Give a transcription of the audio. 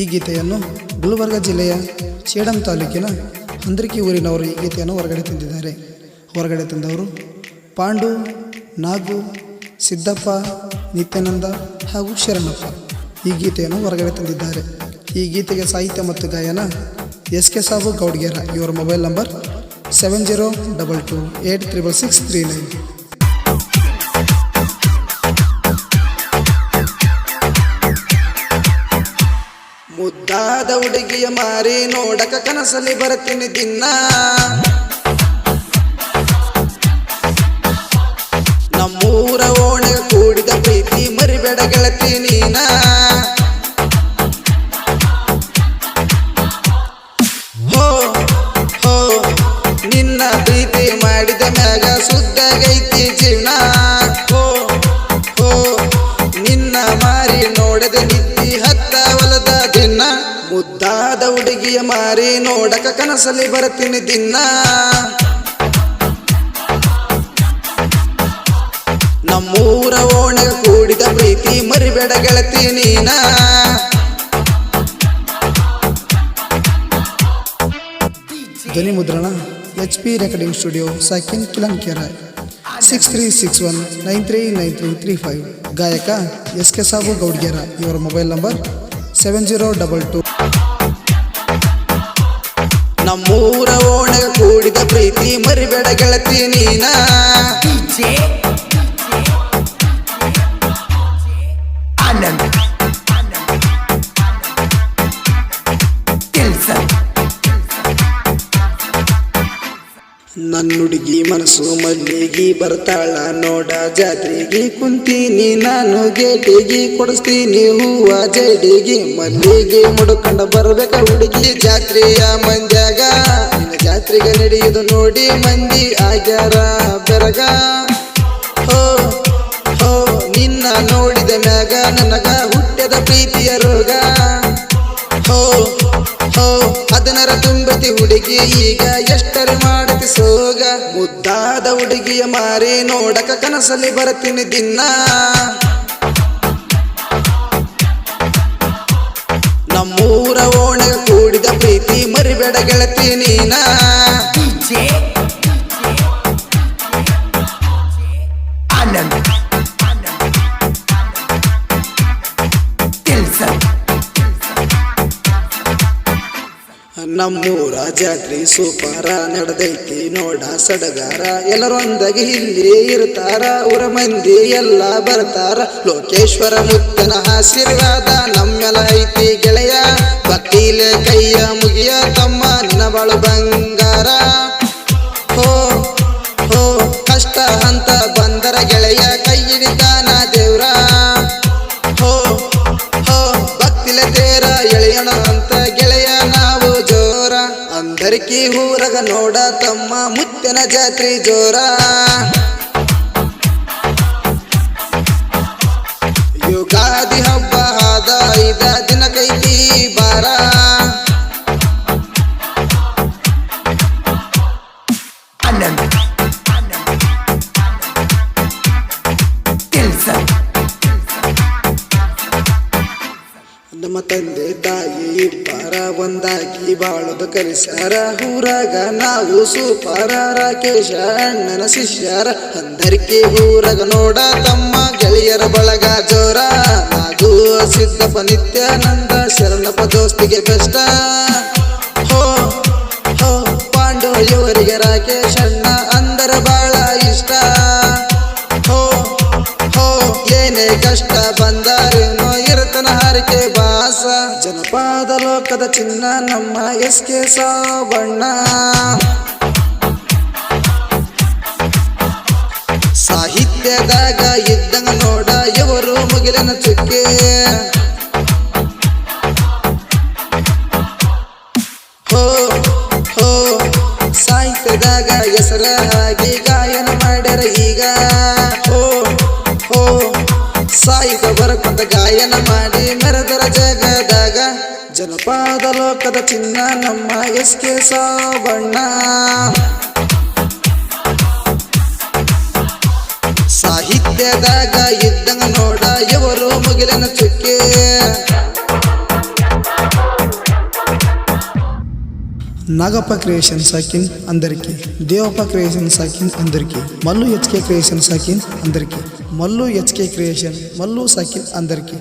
ಈ ಗೀತೆಯನ್ನು ಗುಲ್ಬರ್ಗ ಜಿಲ್ಲೆಯ ಚೇಡಂ ತಾಲೂಕಿನ ಹಂದ್ರಿಕಿ ಊರಿನವರು ಈ ಗೀತೆಯನ್ನು ಹೊರಗಡೆ ತಂದಿದ್ದಾರೆ. ಹೊರಗಡೆ ತಂದವರು ಪಾಂಡು, ನಾಗು, ಸಿದ್ದಪ್ಪ, ನಿತ್ಯಾನಂದ ಹಾಗೂ ಶರಣಪ್ಪ ಈ ಗೀತೆಯನ್ನು ಹೊರಗಡೆ ತಂದಿದ್ದಾರೆ. ಈ ಗೀತೆಗೆ ಸಾಹಿತ್ಯ ಮತ್ತು ಗಾಯನ ಎಸ್ ಕೆ ಸಾಬು ಗೌಡ್ಗೇರ. ಇವರ mobile number seven zero double two eight triple six three nine ಮುದ್ದಾದ ಹುಡುಗಿಯ ಮಾರಿ ನೋಡಕ ಕನಸಲ್ಲಿ ಬರ್ತೀನಿ ದಿನ. ನಮ್ಮೂರ ಓಣೆ ಕೂಡಿದ ಪ್ರೀತಿ ಮರಿಬೇಡ ಗೆಳತಿ ನೀನ. ಹೋ ಹೋ, ನಿನ್ನ ಪ್ರೀತಿ ಮಾಡಿದ ಮ್ಯಾಗ ಸುದ್ದಾಗೈತಿ ಜೀವನ. ಹೋ ಹೋ, ನಿನ್ನ ಮಾರಿ ನೋಡದೆ ನಿದ್ದಿ ಮುದ್ದಾದ ಮಾರಿ ನೋಡಕ ಕನಸಲ್ಲಿ ಬರ್ತೀನಿ ದಿನ. ನಮ್ಮೂರ ಓಣೆ ಕೂಡಿದ ಪ್ರೀತಿ ಮರಿಬೇಡ ಗೆಳತಿ ನೀನ. ಧ್ವನಿ ಮುದ್ರಣ H P recording studio ಸಾಕಿನ್ Kilankere six three six one nine three nine three three five ಗಾಯಕ ಎಸ್ ಕೆ ಸಾಬು ಗೌಡ್ಗೆರ. ಇವರ mobile number seven zero double two ನಮ್ಮೂರ ಓಣ ಕೂಡಿದ ಪ್ರೀತಿ ಮರಿಬೇಡ ಗೆಳತಿ ನೀನ. ನನ್ನ ಹುಡುಗಿ ಮನಸ್ಸು ಮಲ್ಲಿಗಿ ಬರ್ತಾಳ ನೋಡ ಜಾತ್ರೆಗೆ ಕುಂತೀನಿ, ನಾನು ಗೇಟಿಗೆ ಕೊಡಿಸ್ತೀನಿ, ಹೂವ ಜಡಿಗೆ ಮಲ್ಲಿಗೆ ಮುಡ್ಕೊಂಡು ಬರ್ಬೇಕ ಹುಡುಗಿ ಜಾತ್ರೆಯ ಮಂದ್ಯಾಗ. ಜಾತ್ರೆಗೆ ನಡೆಯುದು ನೋಡಿ ಮಂದಿ ಆಗ್ಯಾರ ಬೆರಗ. ಹೋ ಹೋ, ನಿನ್ನ ನೋಡಿದ ಮ್ಯಾಗ ನನಗ ಹುಟ್ಟದ ಪ್ರೀತಿಯ ತುಂಬತಿ ಹುಡುಗಿ ಈಗ ಎಷ್ಟರ ಮಾಡತಿ ಸೋಗ? ಮುದ್ದಾದ ಹುಡುಗಿಯ ಮಾರಿ ನೋಡಕ ಕನಸಲ್ಲಿ ಬರ್ತೀನಿ ದಿನ ನಮ್ಮೂರ ಓಣೆ ಕೂಡಿದ ಪ್ರೀತಿ ಮರಿಬೇಡ ಗೆಳತಿ ನೀನ. ನಮ್ಮೂರ ಜಾತ್ರಿ ಸೂಪರ ನಡೆದೈತಿ ನೋಡ ಸಡಗಾರ. ಎಲ್ಲರೊಂದಾಗಿ ಇಲ್ಲಿ ಇರ್ತಾರ, ಊರ ಮಂದಿ ಎಲ್ಲ ಬರ್ತಾರ. ಲೋಕೇಶ್ವರ ಮುತ್ತನ ಆಶೀರ್ವಾದ ನಮ್ಮೆಲ್ಲ ಐತಿ ಗೆಳೆಯ. ಭಕ್ತಿಲೆ ಕೈಯ ಮುಗಿಯ ತಮ್ಮ ನಿನ್ನ ಬಂಗಾರ. ಹೋ ಹೋ, ಕಷ್ಟ ಅಂತ ಬಂದರ ಗೆಳೆಯ ಕೈ ಹಿಡಿತಾನ ದೇವ್ರ. ಹೋ ಹೋ ಭಕ್ತಿಲ ತೇರ ಎಳೆಯಣ ಅಂತ ಅಂದರಿಕಿ ಊರಗ ನೋಡ ತಮ್ಮ ಮುತ್ತಿನ ಜಾತ್ರಿ ಜೋರ. ಯುಗಾದಿ ಹಬ್ಬ ತಂದೆ ತಾಯಿ ಇಬ್ಬರ ಒಂದಾಗಿ ಬಾಳೋದು ಕಲಿಸ್ಯಾರ ಊರಾಗ ನಾವು ಸೂಪರ, ರಾಕೇಶ ಅಣ್ಣನ ಶಿಷ್ಯರ. ಅಂದರಿಕೆ ಊರಾಗ ನೋಡ ತಮ್ಮ ಗೆಳೆಯರ ಬಳಗ ಜೋರ. ನಾಗು ಸಿದ್ದಪ್ಪ ನಿತ್ಯಾನಂದ ಶರಣಪ್ಪ ದೋಸ್ತಿಗೆ ಕಷ್ಟ. ಹೋ ಹೋ ಪಾಂಡು ಇವರಿಗೆ ರಾಕೇಶ್ ಅಣ್ಣ ಲೋಕದ ಚಿನ್ನ ನಮ್ಮ ಎಸ್ ಕೆ ಸಾವಣ್ಣ. ಸಾಹಿತ್ಯದಾಗ ಇದ್ದಂಗ ನೋಡ ಇವರು ಮುಗಿಲಿನ ಚುಕ್ಕೆ. ಹೋ ಹೋ, ಸಾಹಿತ್ಯದಾಗ ಹೆಸರ ಹಾಗೆ ಗಾಯನ ಮಾಡ್ಯಾರ ಈಗ. ಹೋ ಹೋ, ಸಾಹಿತ್ಯ ಬರಕೊಂತ ಗಾಯನ ಮಾಡಿ ಜಗದಾಗ ಜನಪದ ಲೋಕದ ಚಿನ್ನ ನಮ್ಮ ಎಸ್ ಕೆ ಸಾವಣ್ಣ ಸಾಹಿತ್ಯದಾಗ ಇದ್ದಂಗ ನೋಡ ಇವರು ಮುಗಿಲಿನ ಚುಕ್ಕೆ నాగప్ప క్రియేషన్ సాకిన్ అందరికీ దేవప్ప క్రియేషన్ సాకిన్ అందరికీ మల్లు హెచ్కే క్రియేషన్ సాకిన్ అందరికీ Mallu H K creation Mallu సాకిన్ అందరికీ